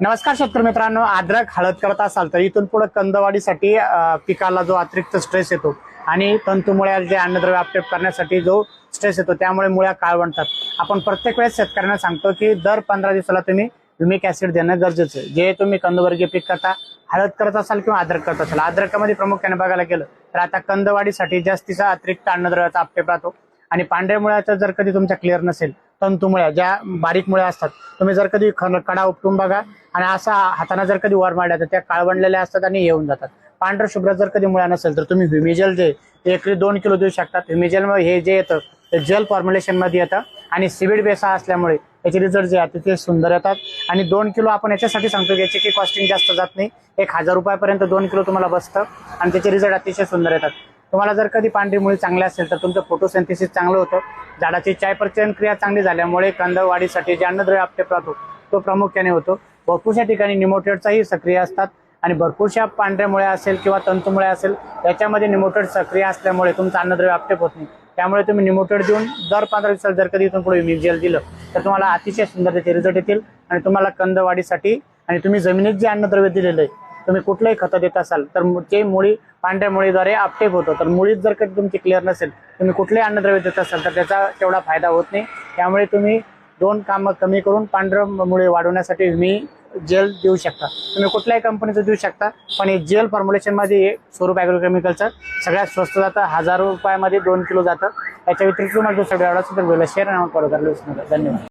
नमस्कार शेतकरी मित्रांनो अद्रक हळद करत असाल तर इथून पुढे कंदवाडीसाठी पिकाला जो अतिरिक्त स्ट्रेस येतो आणि तंतुमुळे जे अन्नद्रव्य आपटेप करण्यासाठी जो स्ट्रेस येतो त्यामुळे मुळ्या काळवणतात आपण प्रत्येक वेळेस शेतकऱ्यांना सांगतो की दर पंधरा दिवसाला तुम्ही युमिक ऍसिड देणं गरजेचं आहे. जे तुम्ही कंदवर्गीय पीक करता हळद करत असाल किंवा अद्रक करत असाल अद्रकामध्ये प्रामुख्याने बघायला गेलं तर आता कंदवाडीसाठी जास्तीचा अतिरिक्त अन्नद्रव्याचा आपटेप राहतो. आणि पांढऱ्या मुळ्याचा जर कधी तुमच्या क्लिअर नसेल तंतुमुळ्या ज्या बारीक मुळ्या असतात. तुम्ही जर कधी खन- कडा उपटून बघा आणि असा हाताने जर कधी वर मारल्या तर त्या काळवंडलेल्या असतात आणि येऊन जातात. पांढर शुभ्र जर कधी मुळ्या नसेल तर तुम्ही ह्युमिजल जे ते एकरी दोन किलो देऊ शकतात. ह्युमिजल हे जे येतं ते जल फॉर्म्युलेशनमध्ये येतं. आणि सिविड बेसा असल्यामुळे याचे रिझल्ट जे आहेत ते सुंदर येतात. आणि दोन किलो आपण याच्यासाठी सांगतो की याची काही कॉस्टिंग जास्त जात नाही. एक हजार रुपयापर्यंत दोन किलो तुम्हाला बसतं आणि त्याचे रिझल्ट अतिशय सुंदर येतात. तुम्हाला जर कधी पांढरी मुळी चांगली असेल तर तुमचं फोटोसिंथेसिस चांगलं होतं. झाडाची चायपचन क्रिया चांगली झाल्यामुळे कांदा वाढीसाठी जे अन्नद्रव्य आपटेप राहतो तो प्रामुख्याने होतो. भरपूरशा ठिकाणी निमोटेडचाही सक्रिय असतात आणि भरपूरशा पांढऱ्यामुळे असेल किंवा तंतूमुळे असेल त्याच्यामध्ये निमोटेड सक्रिय असल्यामुळे तुमचं अन्नद्रव्य आपटेप होत नाही. त्यामुळे तुम्ही निमोटेड देऊन दर पंधरा दिवसाला जर कधी इथून पुढे जेल दिलं तर तुम्हाला अतिशय सुंदर त्याचे रिझल्ट येतील आणि तुम्हाला कंदवाढीसाठी आणि तुम्ही जमिनीत जे अन्नद्रव्य दिलेलं आहे तुम्ही कुठलंही खतं देत असाल तर मु- ते मुळी पांढऱ्या मुळीद्वारे आपटेप होतं तर मुळीत जर कधी तुमची क्लिअर नसेल तुम्ही कुठलेही अन्नद्रव्य देत असाल तर त्याचा तेवढा फायदा होत नाही. त्यामुळे तुम्ही दोन कामं कमी करून पांढऱ्या मुळे वाढवण्यासाठी मी जेल देऊ शकता. तुम्ही कुठल्याही कंपनीचं देऊ शकता पण हे जेल फॉर्म्युलेशनमध्ये हे स्वरूप ॲग्रोकेमिकलचं सगळ्यात स्वस्त जातं हजार रुपयामध्ये दोन किलो जातं. त्याच्या व्यतिरिक्त तुम्हाला दुसऱ्या वेळा असेल तर शेअर आणि फॉलो करायला विसरू नका धन्यवाद.